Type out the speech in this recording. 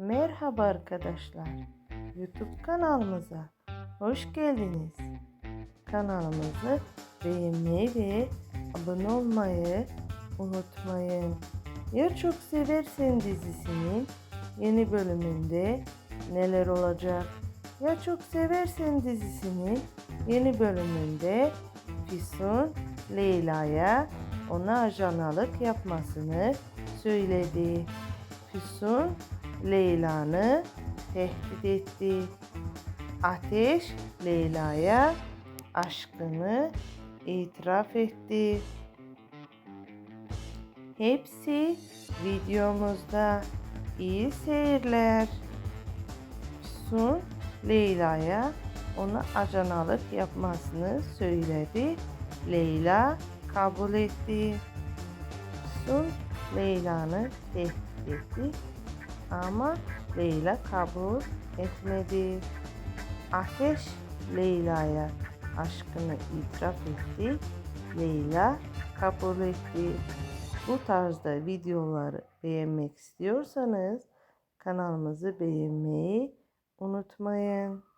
Merhaba arkadaşlar. YouTube kanalımıza hoş geldiniz. Kanalımızı beğenmeyi ve abone olmayı unutmayın. Ya çok seversen dizisinin yeni bölümünde neler olacak? Ya çok seversen dizisinin yeni bölümünde Füsun Leyla'ya ona ajanalık yapmasını söyledi. Füsun Leyla'nı tehdit etti. Ateş Leyla'ya aşkını itiraf etti. Hepsi videomuzda. İyi seyirler. Füsun Leyla'ya ona ajanalık yapmasını söyledi. Leyla kabul etti. Füsun Leyla'nı tehdit etti ama Leyla kabul etmedi. Ateş Leyla'ya aşkını itiraf etti. Leyla kabul etti. Bu tarzda videoları beğenmek istiyorsanız kanalımızı beğenmeyi unutmayın.